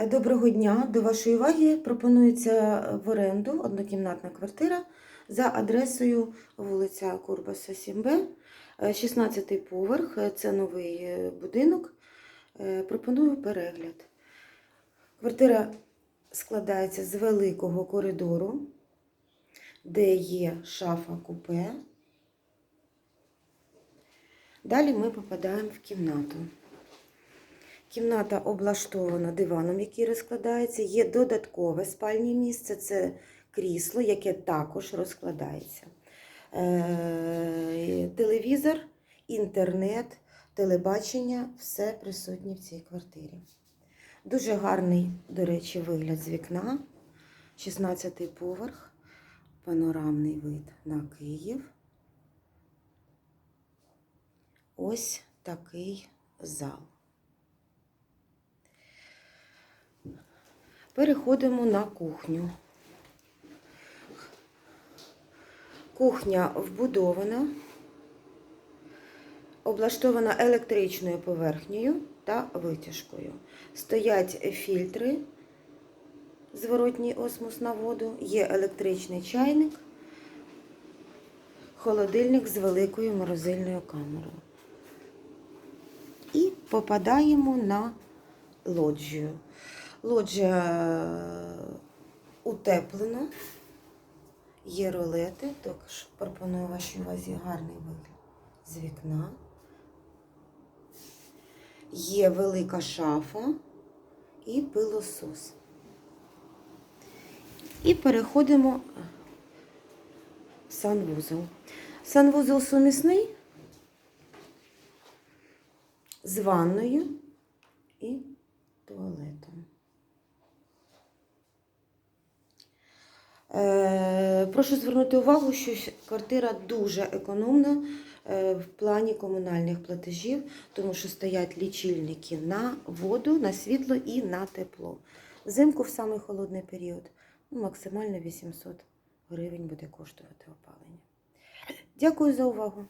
Е, Доброго дня! До вашої уваги пропонується в оренду однокімнатна квартира за адресою вулиця Курбаса 7Б, е, 16 поверх. Е, Це новий е, будинок. Е, Пропоную перегляд. Квартира складається з великого коридору, де є шафа купе. Далі ми попадаємо в кімнату. Кімната облаштована диваном, який розкладається. Є додаткове спальне місце, це крісло, яке також розкладається. Е, Телевізор, інтернет, телебачення все присутнє в цій квартирі. Дуже гарний, до речі, вигляд з вікна. 16-й поверх, панорамний вид на Київ. Ось такий зал. Переходимо на кухню. Кухня вбудована, облаштована електричною поверхнею та витяжкою. Стоять фільтри, зворотній осмос на воду, є електричний чайник, холодильник з великою морозильною камерою. І попадаємо на лоджію. Лоджія утеплена, є ролети, також пропоную вашій увазі гарний вигляд з вікна. Є велика шафа і пилосос. І переходимо в санвузол. Санвузол сумісний з ванною і туалетом. Прошу звернути увагу, що квартира дуже економна е, в плані комунальних платежів, тому що стоять лічильники на воду, на світло і на тепло. Взимку в самий холодний період ну, максимально 800 гривень буде коштувати опалення. Дякую за увагу.